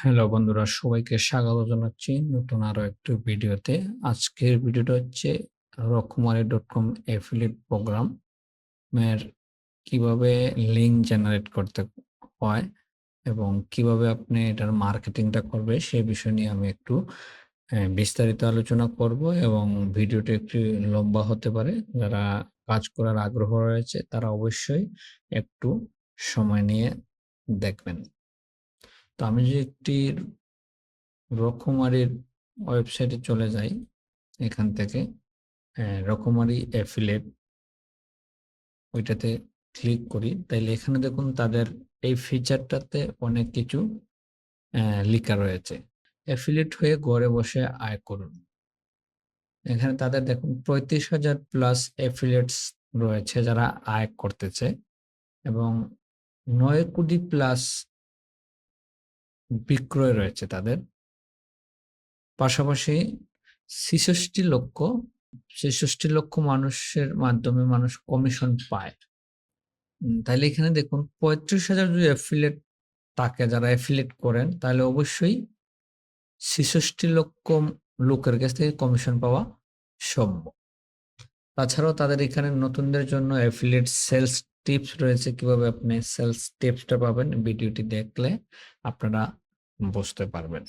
Hello বন্ধুরা, সবাইকে স্বাগত জানাচ্ছি নতুন আরও একটি ভিডিওতে। আজকের ভিডিওটা হচ্ছে রকমারি ডট কম অ্যাফিলিয়েট প্রোগ্রাম এর কীভাবে লিঙ্ক জেনারেট করতে হয় এবং কীভাবে আপনি এটার মার্কেটিংটা করবে সে বিষয় নিয়ে আমি একটু বিস্তারিত আলোচনা করব এবং ভিডিওটা একটু লম্বা হতে পারে। যারা কাজ করার আগ্রহ রয়েছে তারা অবশ্যই একটু সময় নিয়ে দেখবেন। তো আমি যদি একটি রকমারির ওয়েবসাইটে চলে যাই এখান থেকে রকমারি অ্যাফিলেট, ওইটাতে ক্লিক করি। তাইলে এখানে দেখুন তাদের এই ফিচারটাতে অনেক কিছু লেখা রয়েছে। অ্যাফিলেট হয়ে ঘরে বসে আয় করুন। এখানে তাদের দেখুন পঁয়ত্রিশ হাজার প্লাস অ্যাফিলেটস রয়েছে যারা আয় করতেছে এবং নয় কোটি প্লাস বিক্রয় রয়েছে তাদের। পাশাপাশি ছেষট্টি লক্ষ ছেষট্টি লক্ষ মানুষের মাধ্যমে মানুষ কমিশন পায়। তাহলে এখানে দেখুন, পঁয়ত্রিশ হাজার যদি অ্যাফিলেট তাকে যারা অ্যাফিলেট করেন তাহলে অবশ্যই ছেষট্টি লক্ষ লোকের কাছ থেকে কমিশন পাওয়া সম্ভব। তাছাড়াও তাদের এখানে নতুনদের জন্য অ্যাফিলেট সেলস টিপস রয়েছে কীভাবে আপনি সেলস টিপসটা পাবেন ভিডিওটি দেখলে আপনারা বুঝতে পারবেন।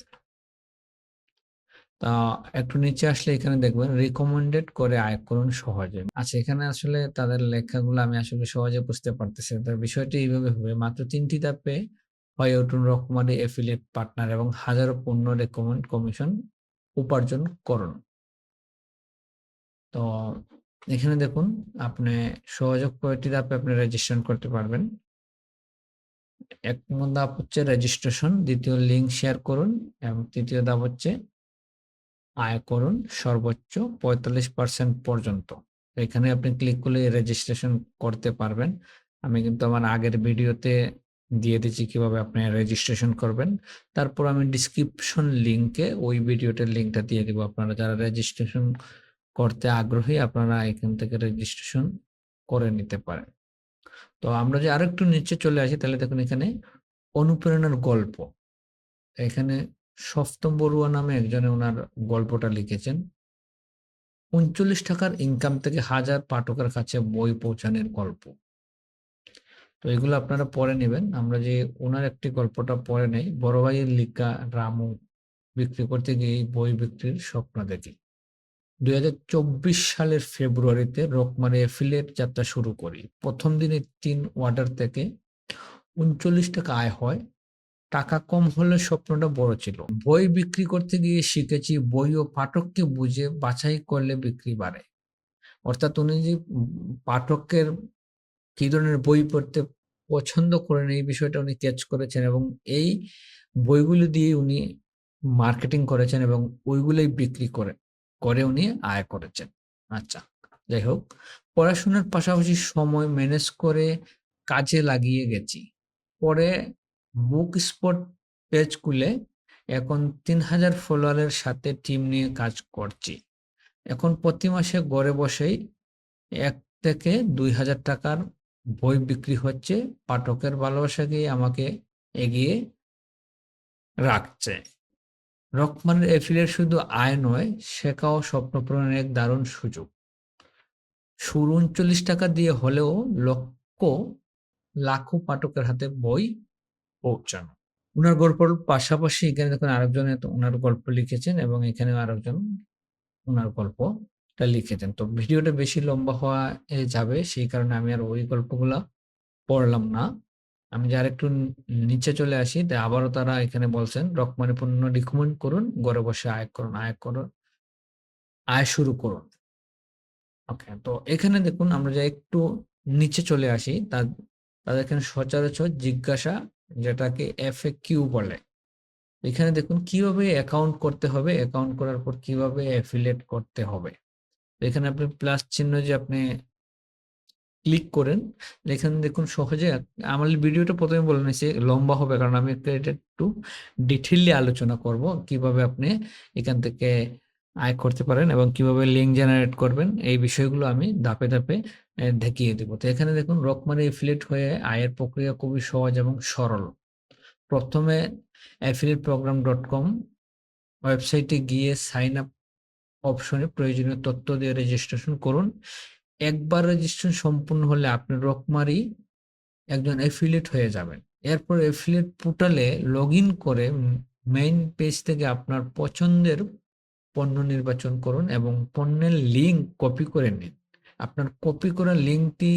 তা একটু নিচে আসলে এখানে দেখবেন রিকমেন্ডেড করে আয় করুন সহজে। আচ্ছা এখানে আসলে তাদের লেখাগুলো আমি আসলে সহজে বুঝতে পারতেছি। তার বিষয়টি এইভাবে হবে, মাত্র তিনটি ধাপে হয়ে উঠুন রকমারি এফিলিয়েট পার্টনার এবং হাজারো পণ্য রেকমেন্ড কমিশন উপার্জন করুন। তো এখানে দেখুন, আপনি সহযোগ কয়েকটি ধাপে আপনি রেজিস্ট্রেশন করতে পারবেন। এক ধাপ হচ্ছে রেজিস্ট্রেশন দ্বিতীয় লিঙ্ক শেয়ার করুন এবং তৃতীয় ধাপ হচ্ছে আয় করুন সর্বোচ্চ পঁয়তাল্লিশ পার্সেন্ট পর্যন্ত। এখানে আপনি ক্লিক করলে রেজিস্ট্রেশন করতে পারবেন। আমি কিন্তু আমার আগের ভিডিওতে দিয়ে দিচ্ছি কীভাবে আপনি রেজিস্ট্রেশন করবেন। তারপর আমি ডিসক্রিপশন লিংকে ওই ভিডিওটার লিঙ্কটা দিয়ে দিব। আপনারা যারা রেজিস্ট্রেশন করতে আগ্রহী, আপনারা এখান থেকে রেজিস্ট্রেশন করে নিতে পারেন। তো আমরা যে আরেকটু নিচে চলে আসি, তাহলে দেখুন এখানে অনুপ্রেরণার গল্প। এখানে সপ্তম বড়ুয়া নামে একজনে ওনার গল্পটা লিখেছেন। উনচল্লিশ টাকার ইনকাম থেকে হাজার পাঠকের কাছে বই পৌঁছানোর গল্প। তো এগুলো আপনারা পড়ে নেবেন। আমরা যে ওনার একটি গল্পটা পড়ে নেই, বড় ভাইয়ের লিখা রামু বিক্রি করতে গিয়ে বই বিক্রির স্বপ্ন দেখি। দুই হাজার চব্বিশ সালের ফেব্রুয়ারিতে রকমারি অ্যাফিলিয়েট যাত্রা শুরু করি। প্রথম দিনে তিন অর্ডার থেকে উনচল্লিশ টাকা আয় হয়। টাকা কম হলে স্বপ্নটা বড় ছিল। বই বিক্রি করতে গিয়ে শিখেছি বই ও পাঠককে বুঝে বাছাই করলে বিক্রি বাড়ে। অর্থাৎ উনি যে পাঠকের কি ধরনের বই পড়তে পছন্দ করেন এই বিষয়টা উনি ক্যাচ করেছেন এবং এই বইগুলো দিয়ে উনি মার্কেটিং করেছেন এবং ওইগুলোই বিক্রি করে করে উনি আয় করেছেন। আচ্ছা যাই হোক, পড়াশোনার পাশাপাশি সময় ম্যানেজ করে কাজে লাগিয়ে গেছি। পরে বুক স্পট পেজ খুলে এখন তিন হাজার ফলোয়ারের সাথে টিম নিয়ে কাজ করছি। এখন প্রতি মাসে ঘরে বসেই এক থেকে দুই হাজার টাকার বই বিক্রি হচ্ছে, পাঠকের ভালোবাসাকে আমাকে এগিয়ে রাখছে। রকমানের এফিলিয়েট শুধু আয় নয়, শেখাও স্বপ্ন পূরণের এক দারুণ সুযোগ। শুরু উনচল্লিশ টাকা দিয়ে হলেও লক্ষ লাখো পাঠকের হাতে বই পৌঁছানো। উনার গল্পর পাশাপাশি এখানে দেখুন আরেকজন ওনার গল্প লিখেছেন এবং এখানে আরেকজন ওনার গল্পটা লিখেছেন। তো ভিডিওটা বেশি লম্বা হওয়া যাবে, সেই কারণে আমি আর ওই গল্পগুলা পড়লাম না। আমি যার একটু নিচে চলে আসি তাই আবারও তারা এখানে বলছেন, রকমারি পণ্য রিকমেন্ড করুন, ঘরে বসে আয় করুন আয় করুন, আয় শুরু করুন। ওকে তো এখানে দেখুন আমরা যা একটু নিচে চলে আসি তার তাদের এখানে সচরাচর জিজ্ঞাসা, যেটাকে এফ এ কিউ বলে। এখানে দেখুন কীভাবে অ্যাকাউন্ট করতে হবে অ্যাকাউন্ট করার পর কীভাবে অ্যাফিলেট করতে হবে। এখানে আপনি প্লাস চিহ্ন যে আপনি ক্লিক করেন। এখানে দেখুন সহজে আমার ভিডিওটা প্রথমে বলে নিয়েছি, লম্বা হবে কারণ আমি একটা এটা একটু ডিটেইলি আলোচনা করব কীভাবে আপনি এখান থেকে আয় করতে পারেন এবং কীভাবে লিঙ্ক জেনারেট করবেন, এই বিষয়গুলো আমি ধাপে ধাপে দেখিয়ে দেবো। তো এখানে দেখুন রকমারি এফিলিয়েট হয়ে আয়ের প্রক্রিয়া খুবই সহজ এবং সরল। প্রথমে অ্যাফিলিয়েট প্রোগ্রাম ডট কম ওয়েবসাইটে গিয়ে সাইন আপ অপশনে প্রয়োজনীয় তথ্য দিয়ে রেজিস্ট্রেশন করুন। একবার রেজিস্ট্রেশন সম্পূর্ণ হলে আপনি রকমারি একজন অ্যাফিলিয়েট হয়ে যাবেন। এরপর অ্যাফিলিয়েট পোর্টালে লগ করে মেইন পেজ থেকে আপনার পছন্দের পণ্য নির্বাচন করুন এবং পণ্যের লিঙ্ক কপি করে নিন। আপনার কপি করা লিঙ্কটি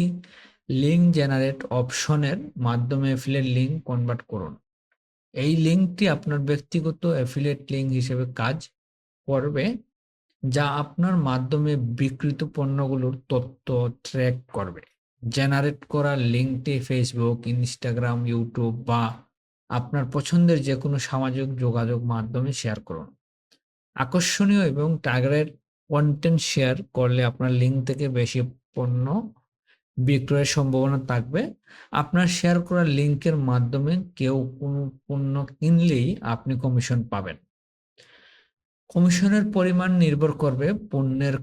লিঙ্ক জেনারেট অপশনের মাধ্যমে অ্যাফিলিয়েট লিঙ্ক কনভার্ট করুন। এই লিঙ্কটি আপনার ব্যক্তিগত অ্যাফিলিয়েট লিঙ্ক হিসেবে কাজ করবে। যা আপনার মাধ্যমে বিক্রিত পণ্যগুলোর তথ্য ট্র্যাক করবে। জেনারেট করা লিঙ্কটি ফেসবুক ইনস্টাগ্রাম ইউটিউব বা আপনার পছন্দের যে কোনো সামাজিক যোগাযোগ মাধ্যমে শেয়ার করুন। আকর্ষণীয় এবং টার্গেট কন্টেন্ট শেয়ার করলে আপনার লিঙ্ক থেকে বেশি পণ্য বিক্রয়ের সম্ভাবনা থাকবে। আপনার শেয়ার করা লিঙ্কের মাধ্যমে কেউ কোনো পণ্য কিনলেই আপনি কমিশন পাবেন। কমিশনের পরিমাণ নির্ভর করবে পণ্যের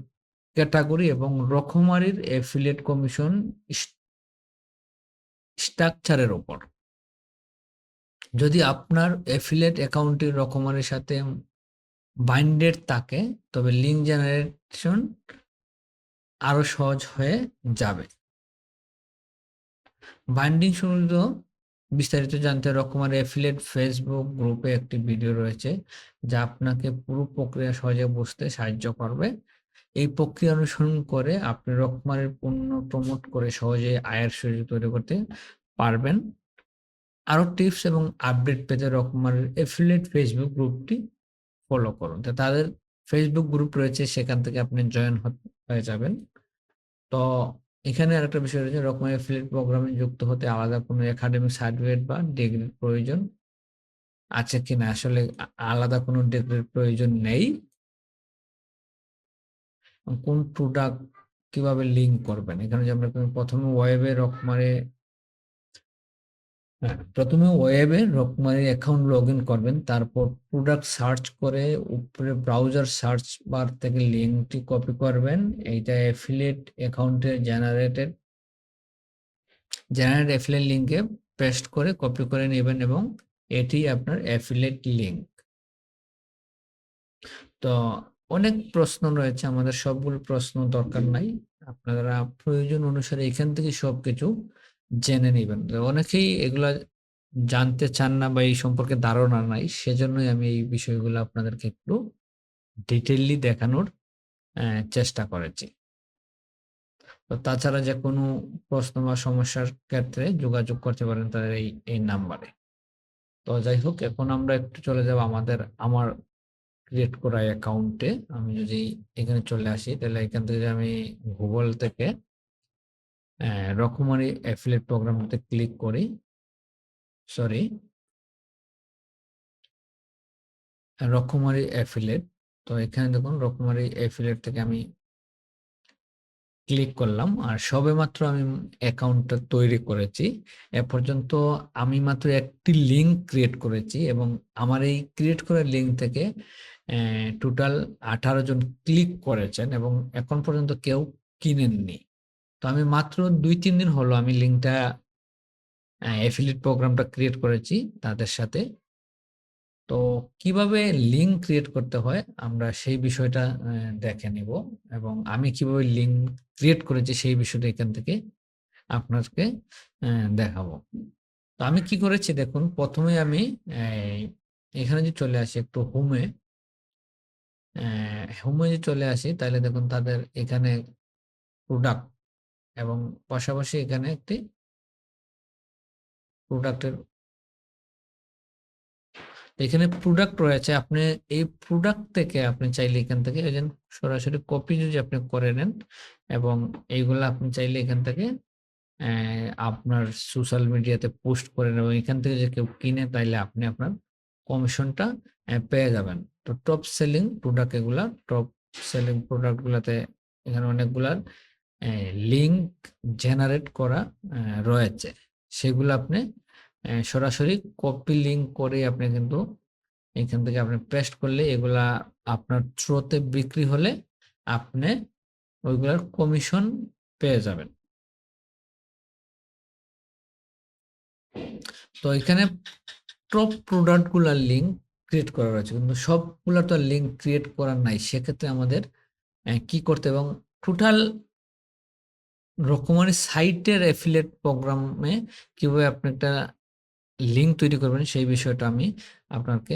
ক্যাটাগরি এবং রকমারির অ্যাফিলিয়েট কমিশন স্ট্রাকচারের উপর যদি আপনার অ্যাফিলিয়েট অ্যাকাউন্টটি রকমারির সাথে বাইন্ডেড থাকে, তবে লিঙ্ক জেনারেশন আরও সহজ হয়ে যাবে। বাইন্ডিং সম্বন্ধে বিস্তারিত জানতে রকমার অ্যাফিলিয়েট ফেসবুক গ্রুপে একটি ভিডিও রয়েছে, যা আপনাকে পুরো প্রক্রিয়া সহজে বুঝতে সাহায্য করবে। এই প্রক্রিয়া অনুসরণ করে আপনি রকমারের পণ্য প্রমোট করে সহজে আয়ের সুযোগ তৈরি করতে পারবেন। আরও টিপস এবং আপডেট পেতে রকমারের অ্যাফিলিয়েট ফেসবুক গ্রুপটি ফলো করুন। তো তাদের ফেসবুক গ্রুপ রয়েছে, সেখান থেকে আপনি জয়েন হয়ে যাবেন। তো এখানে আরেকটা বিষয় রয়েছে রকম অ্যাফিলিয়েট প্রোগ্রামে যুক্ত হতে আলাদা কোনো একাডেমিক সার্টিফিকেট বা ডিগ্রির প্রয়োজন আছে কিনা আসলে আলাদা কোনো ডিগ্রির প্রয়োজন নেই। কোন প্রোডাক্ট কীভাবে লিঙ্ক করবেন? এখানে যে আমরা প্রথমে ওয়েবে রকমারে প্রথমে ওয়েবে রকমারি অ্যাকাউন্ট লগ ইন করবেন, তারপর প্রোডাক্ট সার্চ করে উপরে ব্রাউজার সার্চ বার থেকে লিঙ্কটি কপি করবেন, এইটা অ্যাফিলিয়েট অ্যাকাউন্টে জেনারেটেড জেনারেট অ্যাফিলিয়েট লিঙ্কে পেস্ট করে কপি করে নেবেন এবং এটি আপনার অ্যাফিলিয়েট লিঙ্ক তো অনেক প্রশ্ন রয়েছে, আমাদের সবগুলো প্রশ্ন দরকার নাই। আপনারা প্রয়োজন অনুসারে এখান থেকে সবকিছু জেনে নিবেন। অনেকেই এগুলা জানতে চান না বা এই সম্পর্কে ধারণা নাই, সেজন্যই আমি এই বিষয়গুলো আপনাদেরকে একটু ডিটেইলি দেখানোর চেষ্টা করেছি। তো তাছাড়া যে কোনো প্রশ্ন বা সমস্যার ক্ষেত্রে যোগাযোগ করতে পারেন তাদের এই এই নাম্বারে। তো যাই হোক, এখন আমরা একটু চলে যাব আমাদের, আমার ক্রিয়েট করা অ্যাকাউন্টে আমি যদি এখানে চলে আসি, তাহলে এখান থেকে আমি গুগল থেকে রকমারি অ্যাফিলেট প্রোগ্রামতে ক্লিক করি। সরি রকমারি অ্যাফিলেট তো এখানে দেখুন, রকমারি অ্যাফিলেট থেকে আমি ক্লিক করলাম। আর সবে মাত্র আমি অ্যাকাউন্টটা তৈরি করেছি। এ পর্যন্ত আমি মাত্র একটি লিঙ্ক ক্রিয়েট করেছি এবং আমার এই ক্রিয়েট করা লিঙ্ক থেকে টোটাল আঠারো জন ক্লিক করেছেন এবং এখন পর্যন্ত কেউ কিনেননি। তো আমি মাত্র দুই, তিন দিন হলো আমি লিঙ্কটা অ্যাফিলিয়েট প্রোগ্রামটা ক্রিয়েট করেছি তাদের সাথে। তো কীভাবে লিঙ্ক ক্রিয়েট করতে হয় আমরা সেই বিষয়টা দেখে নিব এবং আমি কীভাবে লিঙ্ক ক্রিয়েট করেছি সেই বিষয়টা এখান থেকে আপনাকে দেখাবো। তো আমি কি করেছি দেখুন, প্রথমে আমি এখানে যে চলে আসি একটু হোমে হোমে যে চলে আসি তাহলে দেখুন তাদের এখানে প্রোডাক্ট এবং পাশাপাশি এখানে একটি প্রোডাক্টের এখানে প্রোডাক্ট রয়েছে। আপনি এই প্রোডাক্ট থেকে আপনি চাইলে এখান থেকে সরাসরি কপি যদি আপনি করে নেন এবং এইগুলো আপনি চাইলে এখান থেকে আপনার সোশ্যাল মিডিয়াতে পোস্ট করে নেন এবং এখান থেকে যে কেউ কিনে তাইলে আপনি আপনার কমিশনটা পেয়ে যাবেন। তো টপ সেলিং প্রোডাক্ট এগুলা টপ সেলিং প্রোডাক্টগুলোতে এখানে অনেকগুলার লিঙ্ক জেনারেট করা রয়েছে। সেগুলো আপনি সরাসরি কপি লিঙ্ক করে আপনি কিন্তু এখান থেকে আপনি পেস্ট করলে এগুলা আপনার থ্রোতে বিক্রি হলে আপনি ওইগুলার কমিশন পেয়ে যাবেন। তো এখানে টপ প্রোডাক্টগুলার লিঙ্ক ক্রিয়েট করা রয়েছে। কিন্তু সবগুলা তো লিঙ্ক ক্রিয়েট করার নাই। সেক্ষেত্রে আমাদের কি করতে এবং টোটাল রকমারি সাইটের অ্যাফিলিয়েট প্রোগ্রামে কীভাবে আপনি একটা লিঙ্ক তৈরি করবেন, সেই বিষয়টা আমি আপনাকে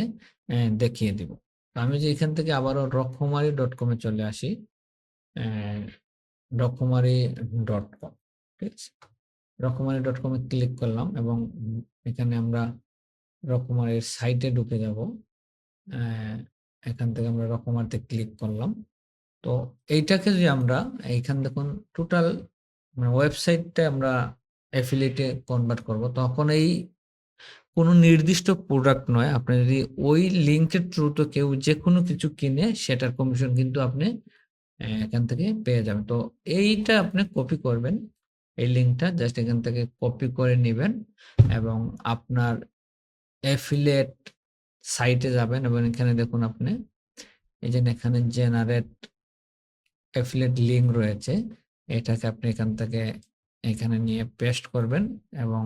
দেখিয়ে দিব। আমি যে এখান থেকে আবারও রকমারি ডট কমে চলে আসি রকমারি ডট কম ঠিক আছে? রকমারি ডট কমে ক্লিক করলাম এবং এখানে আমরা রকমারির সাইটে ঢুকে যাব। এখান থেকে আমরা রকমারিতে ক্লিক করলাম। তো এইটাকে যদি আমরা, এইখান দেখুন টোটাল মানে ওয়েবসাইটটা আমরা অ্যাফিলিয়েটে কনভার্ট করব। তখন এই কোনো নির্দিষ্ট প্রোডাক্ট নয়। আপনি যদি ওই লিঙ্কের থ্রুতে কেউ যে কোনো কিছু কিনে, সেটার কমিশন কিন্তু আপনি এখান থেকে পেয়ে যাবেন। তো এইটা আপনি কপি করবেন। এই লিঙ্কটা জাস্ট এখান থেকে কপি করে নেবেন এবং আপনার অ্যাফিলিয়েট সাইটে যাবেন এবং এখানে দেখুন আপনি, এই যে এখানে জেনারেট অ্যাফিলিয়েট লিঙ্ক রয়েছে। এটাকে আপনি এখান থেকে এখানে নিয়ে পেস্ট করবেন এবং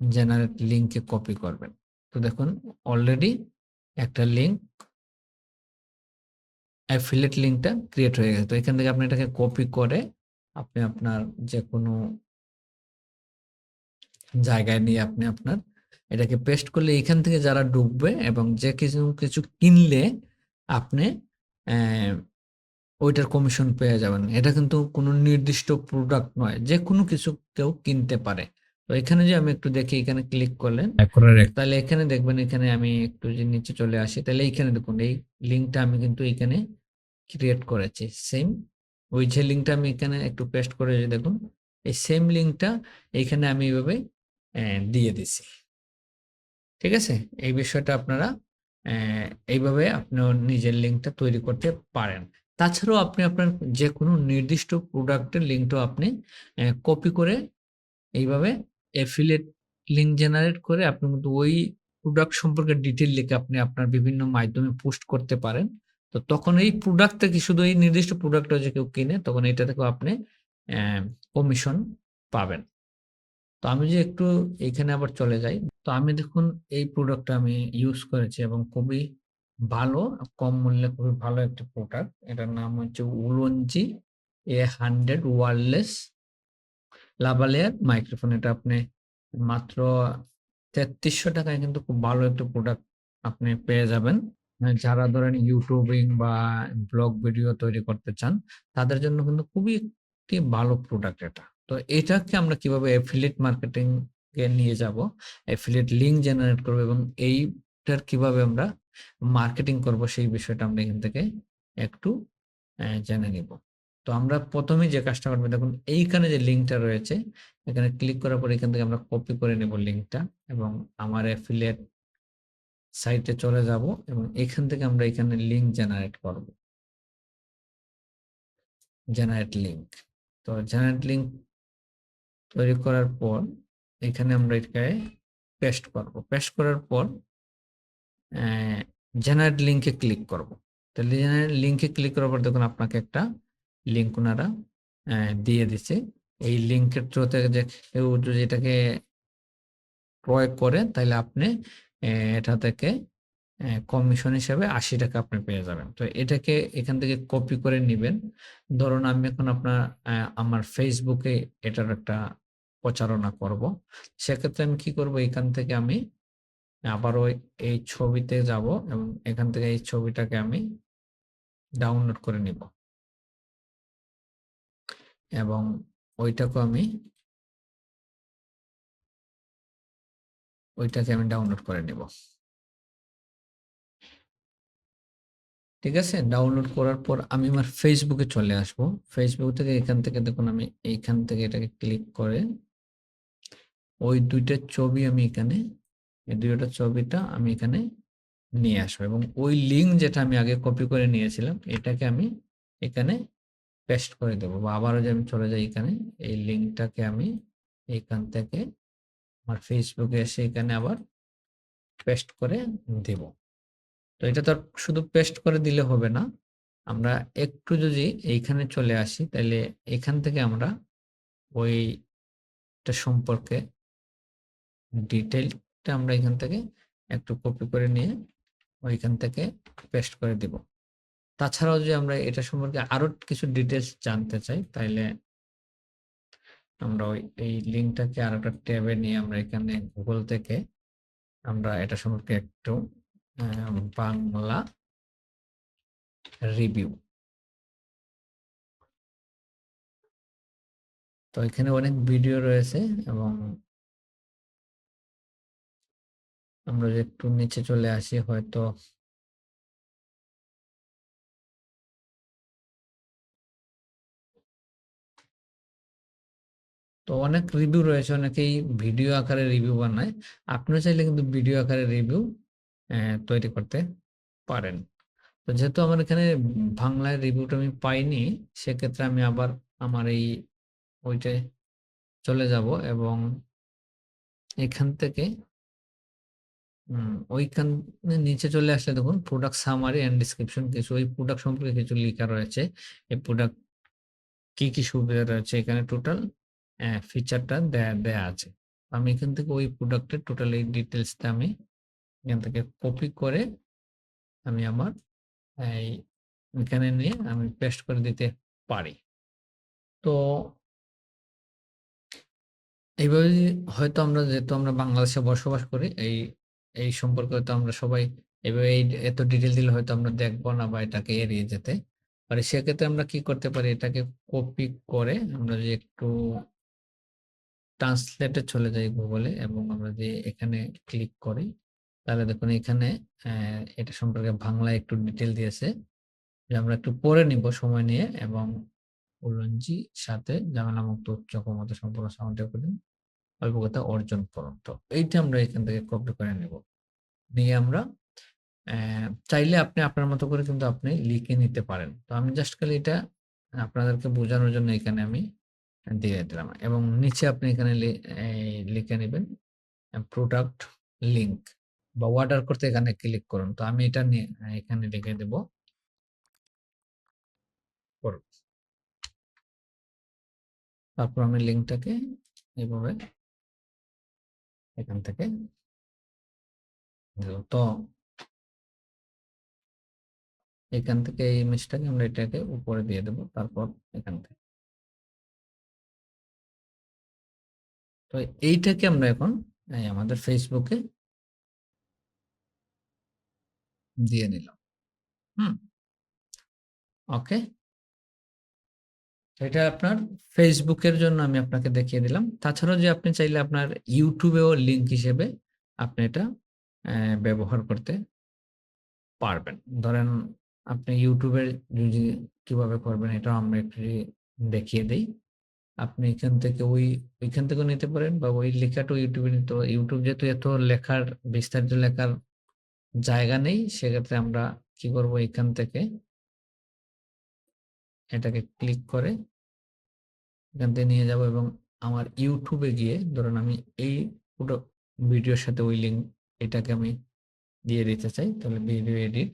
জেনারেট লিঙ্কে কপি করবেন। তো দেখুন অলরেডি একটা লিঙ্ক অ্যাফিলেট লিঙ্কটা ক্রিয়েট হয়ে গেছে। তো এখান থেকে আপনি এটাকে কপি করে আপনি আপনার যে কোনো জায়গায় নিয়ে আপনি আপনার এটাকে পেস্ট করলে এখান থেকে যারা ডুববে এবং যে কিছু কিছু কিনলে আপনি ওইটার কমিশন পেয়ে যাবেন। এটা কিন্তু কোনো নির্দিষ্ট প্রোডাক্ট নয় যে কোনো কিছু কেউ কিনতে পারে। তো এখানে যে আমি একটু দেখি এখানে ক্লিক করলেন তাহলে এখানে দেখবেন এখানে আমি একটু যে নিচে চলে আসি তাহলে এইখানে দেখুন এই লিঙ্কটা আমি কিন্তু এখানে ক্রিয়েট করেছি সেম ওই যে লিঙ্কটা আমি এখানে একটু পেস্ট করে দেখুন এই সেম লিঙ্কটা এইখানে আমি এইভাবে দিয়ে দিছি। ঠিক আছে? এই বিষয়টা আপনারা আহ, এইভাবে আপনার নিজের লিঙ্কটা তৈরি করতে পারেন। তাছাড়াও আপনি আপনার যে কোনো নির্দিষ্ট প্রোডাক্টের লিঙ্কটাও আপনি কপি করে এইভাবে অ্যাফিলেট লিঙ্ক জেনারেট করে আপনি কিন্তু ওই প্রোডাক্ট সম্পর্কে ডিটেল লিখে আপনি আপনার বিভিন্ন মাধ্যমে পোস্ট করতে পারেন। তো তখন এই প্রোডাক্ট থেকে শুধু এই নির্দিষ্ট প্রোডাক্টটা যে কেউ কিনে, তখন এটা থেকেও আপনি কমিশন পাবেন। তো আমি যে একটু এইখানে আবার চলে যাই। তো আমি দেখুন এই প্রোডাক্টটা আমি ইউজ করেছি এবং খুবই ভালো, কম মূল্যে খুবই ভালো একটা প্রোডাক্ট এটার নাম হচ্ছে Ulanzi A hundred wireless lavalier microphone এটা আপনি মাত্র তেত্রিশশো টাকায় কিন্তু খুব ভালো একটা প্রোডাক্ট আপনি পেয়ে যাবেন। যারা ধরেন ইউটিউবিং বা ব্লগ ভিডিও তৈরি করতে চান, তাদের জন্য কিন্তু খুবই একটি ভালো প্রোডাক্ট এটা। তো এটাকে আমরা কীভাবে অ্যাফিলিয়েট মার্কেটিং কে নিয়ে যাব? অ্যাফিলিয়েট লিঙ্ক জেনারেট করব এবং এইটার কীভাবে আমরা মার্কেটিং করব সেই বিষয়টা আমরা এখান থেকে একটু জেনে নিব। তো আমরা প্রথমে যে কাজটা করব, দেখুন, এইখানে যে লিঙ্কটা রয়েছে, এখানে ক্লিক করার পর এখান থেকে আমরা কপি করে নেব লিঙ্কটা এবং আমার অ্যাফিলিয়েট সাইটে চলে যাব এবং এখান থেকে আমরা এখানে লিঙ্ক জেনারেট করব। জেনারেট লিঙ্ক তো জেনারেট লিঙ্ক তৈরি করার পর এখানে আমরা এটাকে পেস্ট করব। পেস্ট করার পর জেনারেট লিঙ্কে ক্লিক করব। তাহলে জেনারেট লিঙ্কে ক্লিক করার পর দেখুন আপনাকে একটা লিঙ্ক ওনারা দিয়ে দিছে এই লিঙ্কের থ্রুতে যে কেউ যদি এটাকে প্রয়োগ করে, তাহলে আপনি এটা থেকে কমিশন হিসেবে আশি টাকা আপনি পেয়ে যাবেন। তো এটাকে এখান থেকে কপি করে নেবেন। ধরুন আমি এখন আপনার আমার ফেসবুকে এটার একটা প্রচারণা করব। সেক্ষেত্রে আমি কি করব? এখান থেকে আমি আবারও এই ছবিতে যাব এবং এখান থেকে এই ছবিটাকে আমি ডাউনলোড করে নিব। এবং ওইটাকে আমি ওইটাকে আমি ডাউনলোড করে নিব। ঠিক আছে? ডাউনলোড করার পর আমি আমার ফেসবুকে চলে আসব। ফেসবুক থেকে এখান থেকে দেখুন আমি এইখান থেকে এটাকে ক্লিক করে ওই দুইটা ছবি আমি এখানে এই দুইটা ছবিটা আমি এখানে নিয়ে আসব এবং ওই লিঙ্ক যেটা আমি আগে কপি করে নিয়েছিলাম, এটাকে আমি এখানে পেস্ট করে দেবো বা আবারও যে আমি চলে যাই এখানে, এই লিঙ্কটাকে আমি এখান থেকে আমার ফেসবুকে এসে এখানে আবার পেস্ট করে দেব। তো এটা তো শুধু পেস্ট করে দিলে হবে না, আমরা একটু যদি এইখানে চলে আসি, তাহলে এখান থেকে আমরা ওইটা সম্পর্কে ডিটেল লিঙ্কটা আমরা এখান থেকে একটু কপি করে নিয়ে ওইখান থেকে পেস্ট করে দিব। তাছাড়াও যে আমরা এটা সম্পর্কে আরও কিছু ডিটেলস জানতে চাই, তাইলে আমরা ওই, এই লিঙ্কটাকে আর একটা ট্যাবে নিয়ে আমরা এখানে গুগল থেকে আমরা এটা সম্পর্কে একটু বাংলা রিভিউ তো এখানে অনেক ভিডিও রয়েছে এবং আমরা একটু নিচে চলে আসি, হয়তো তো অনেক রিভিউ রয়েছে, অনেকেই ভিডিও আকারে রিভিউ বানায়। আপনিও চাইলে কিন্তু ভিডিও আকারে রিভিউ তৈরি করতে পারেন। তো যেহেতু আমার এখানে বাংলায় রিভিউটা আমি পাইনি, সেক্ষেত্রে আমি আবার আমার এই ওইটায় চলে যাব এবং এখান থেকে উম, ওইখানে নিচে চলে আসলে দেখুন প্রোডাক্ট সামারি অ্যান্ড ডিসক্রিপশন কিছু ওই প্রোডাক্ট সম্পর্কে কিছু লেখা রয়েছে। এই প্রোডাক্ট কি কি সুবিধা রয়েছে এখানে টোটাল ফিচারটা দেয়া দেয়া আছে। আমি এখান থেকে ওই প্রোডাক্টের টোটাল এই ডিটেলসটা আমি এখান থেকে কপি করে আমি আমার এই এখানে নিয়ে আমি পেস্ট করে দিতে পারি। তো এইভাবে হয়তো আমরা যেহেতু আমরা বাংলাদেশে বসবাস করি এই এই সম্পর্কে হয়তো আমরা সবাই এভাবে এত ডিটেল দিলে হয়তো আমরা দেখব না বা এটাকে এড়িয়ে যেতে। পারি সেক্ষেত্রে আমরা কি করতে পারি? এটাকে কপি করে আমরা যদি একটু ট্রান্সলেটে চলে যাই গুগলে এবং আমরা যদি এখানে ক্লিক করি, তাহলে দেখুন এখানে এটা সম্পর্কে বাংলায় একটু ডিটেল দিয়েছে। যে আমরা একটু পড়ে নিব সময় নিয়ে এবং উল্লঞ্জি সাথে ঝামেলা মুক্ত উচ্চ ক্ষমতা সম্পন্ন সামর্থ্য করেন অল্পকতা অর্জন করুন। তো এইটা আমরা এখান থেকে কপি করে নেব। নিয়ে আমরা চাইলে আপনি আপনার মতো করে কিন্তু আপনি লিখে নিতে পারেন। তো আমি জাস্ট খালি এটা আপনাদেরকে বোঝানোর জন্য এখানে আমি দিয়ে দিলাম। এবং নিচে আপনি এখানে লিখে নেবেন প্রোডাক্ট লিঙ্ক বা অর্ডার করতে এখানে ক্লিক করুন। তো আমি এটা নিয়ে এখানে লিখে দেব। তারপর আমি লিঙ্কটাকে এইভাবে এখান থেকে তো এখান থেকে এই ইমেজটাকে আমরা এটাকে উপরে দিয়ে দেব, তারপর এখান থেকে। তো এইটাকে আমরা এখন আমাদের ফেসবুকে দিয়ে নিলাম। হুম ওকে এটা আপনার ফেসবুকের জন্য আমি আপনাকে দেখিয়ে দিলাম। তাছাড়াও যে আপনি চাইলে আপনার ইউটিউবেও লিংক হিসেবে আপনি এটা ব্যবহার করতে পারবেন। ধরেন আপনি ইউটিউবের যদি কীভাবে করবেন এটাও আমরা একটু দেখিয়ে দেই। আপনি এখান থেকে ওই, ওইখান থেকেও নিতে পারেন বা ওই লেখাটাও ইউটিউবে নিতে ইউটিউব যেহেতু এত লেখার, বিস্তারিত লেখার জায়গা নেই, সেক্ষেত্রে আমরা কি করব এখান থেকে এটাকে ক্লিক করে এখান থেকে নিয়ে যাব এবং আমার ইউটিউবে গিয়ে ধরুন আমি এই পুরো ভিডিওর সাথে ওই লিঙ্ক এটাকে আমি দিয়ে দিতে চাই, তাহলে ভিডিও এডিট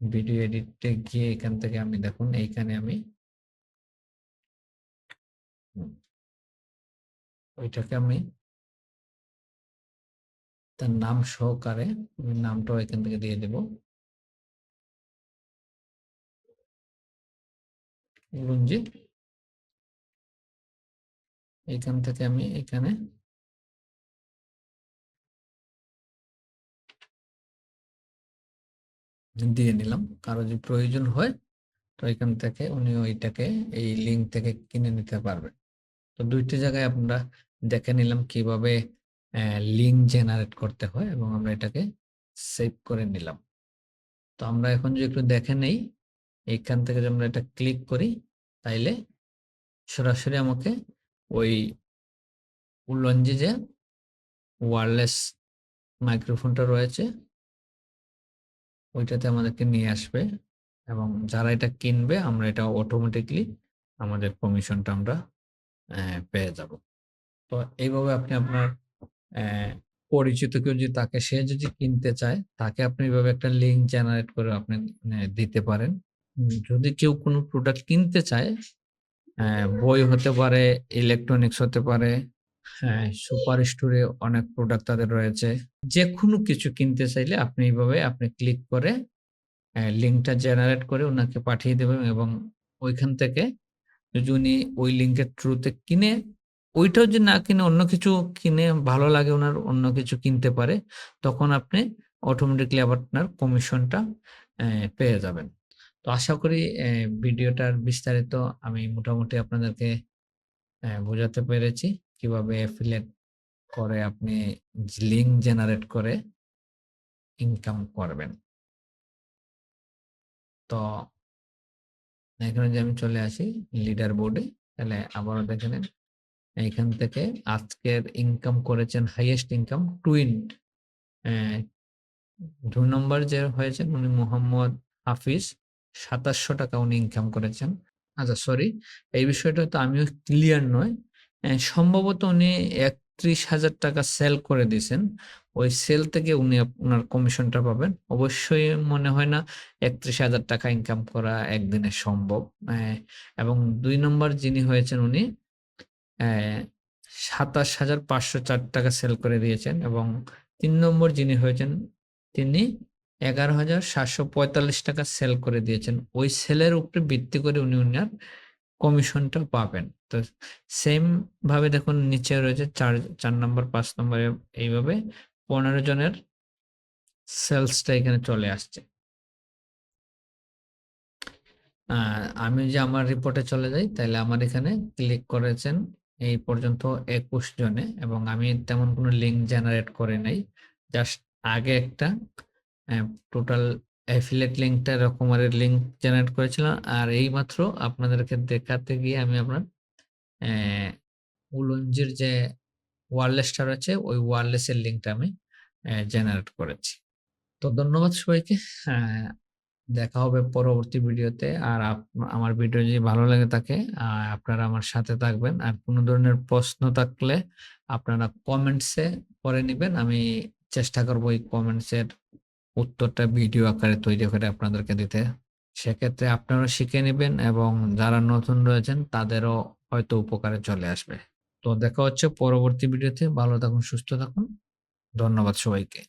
ভিডিও এডিটে গিয়ে এখান থেকে আমি দেখুন, এইখানে আমি ওইটাকে আমি তার নাম সহকারে নামটাও এখান থেকে দিয়ে দেব। রঞ্জিত, এখান থেকে আমি এখানে দিয়ে নিলাম কারও যদি প্রয়োজন হয়, তো এখান থেকে উনি ওইটাকে, এই লিঙ্ক থেকে কিনে নিতে পারবেন তো দুইটি জায়গায় আমরা দেখে নিলাম কীভাবে লিঙ্ক জেনারেট করতে হয় এবং আমরা এটাকে সেভ করে নিলাম। তো আমরা এখন যদি একটু দেখে নেই, এইখান থেকে যদি আমরা এটা ক্লিক করি, তাইলে সরাসরি আমাকে ওই উল্লঞ্জি যে ওয়ারলেস মাইক্রোফোনটা রয়েছে ওইটাতে আমাদেরকে নিয়ে আসবে এবং যারা এটা কিনবে, আমরা এটা অটোমেটিকলি আমাদের কমিশনটা আমরা পেয়ে যাব। তো এইভাবে আপনি আপনার পরিচিত কেউ যদি তাকে, সে যদি কিনতে চায়, তাকে আপনি এইভাবে একটা লিঙ্ক জেনারেট করে আপনি দিতে পারেন। যদি কেউ কোনো প্রোডাক্ট কিনতে চায় বই হতে পারে ইলেকট্রনিক্স হতে পারে হ্যাঁ, সুপার স্টোরে অনেক প্রোডাক্ট তাদের রয়েছে। যেকোনো কিছু কিনতে চাইলে আপনি এইভাবে আপনি ক্লিক করে লিঙ্কটা জেনারেট করে ওনাকে পাঠিয়ে দেবেন এবং ওইখান থেকে যদি উনি ওই লিঙ্কের থ্রুতে কিনে ওইটাও যদি না কিনে অন্য কিছু কিনে ভালো লাগে ওনার অন্য কিছু কিনতে পারে, তখন আপনি অটোমেটিক্যালি আবার আপনার কমিশনটা পেয়ে যাবেন। তো আশা করি ভিডিওটার বিস্তারিত আমি মোটামুটি আপনাদেরকে বোঝাতে পেরেছি। কীভাবে এফিলিয়েট করে আপনি লিঙ্ক জেনারেট করে ইনকাম করবেন। তো এখানে যে আমি চলে আসি লিডার বোর্ডে, তাহলে আবারও দেখে নেন। এইখান থেকে আজকের ইনকাম করেছেন হাইয়েস্ট ইনকাম টুইন অ্যা ২ নম্বর যে হয়েছেন উনি মোহাম্মদ হাফিজ ৳২৭০০ উনি ইনকাম করেছেন। আচ্ছা সরি এই বিষয়টা তো আমিও ক্লিয়ার নই। সম্ভবত উনি ৳৩১,০০০ সেল করে দিয়েছেন ওই সেল থেকে উনি উনার কমিশনটা পাবেন। অবশ্যই মনে হয় না ৳৩১,০০০ ইনকাম করা একদিনে সম্ভব। এবং দুই নম্বর যিনি হয়েছেন উনি সাতাশ হাজার পাঁচশো চার টাকা সেল করে দিয়েছেন এবং তিন নম্বর যিনি হয়েছেন তিনি ৳১১,৭৪৫ সেল করে দিয়েছেন। ওই সেলের উপরে ভিত্তি করে উনি উনার কমিশনটা পাবেন। তো সেম ভাবে দেখুন নিচে রয়েছে ৪ ৪ নম্বর পাঁচ নম্বরে এইভাবে ১৫ জনের সেলসটা এখানে চলে আসছে। আমি যে আমার রিপোর্টে চলে যাই, তাইলে আমার এখানে ক্লিক করেছেন এই পর্যন্ত ২১ জনে এবং আমি তেমন কোনো লিঙ্ক জেনারেট করে নাই। জাস্ট আগে একটা টোটাল এফিলিয়েট লিঙ্কটা রকমারি লিঙ্ক জেনারেট করেছিলাম। আর এইমাত্র আপনাদেরকে দেখাতে গিয়ে আমি আপনার উলঞ্জির যে ওয়্যারলেসটা রয়েছে ওই ওয়ারলেসের লিঙ্কটা আমি জেনারেট করেছি। তো ধন্যবাদ সবাইকে। দেখা হবে পরবর্তী ভিডিওতে। আর আমার ভিডিও যদি ভালো লাগে থাকে আপনারা আমার সাথে থাকবেন। আর কোনো ধরনের প্রশ্ন থাকলে আপনারা কমেন্টসে করে নিবেন। আমি চেষ্টা করব এই কমেন্টসের উত্তরটা ভিডিও আকারে তৈরি করে আপনাদেরকে দিতে। সেক্ষেত্রে আপনারা শিখে নেবেন এবং যারা নতুন রয়েছেন তাদেরও হয়তো উপকারে চলে আসবে। তো দেখা হচ্ছে পরবর্তী ভিডিওতে। ভালো থাকুন, সুস্থ থাকুন। ধন্যবাদ সবাইকে।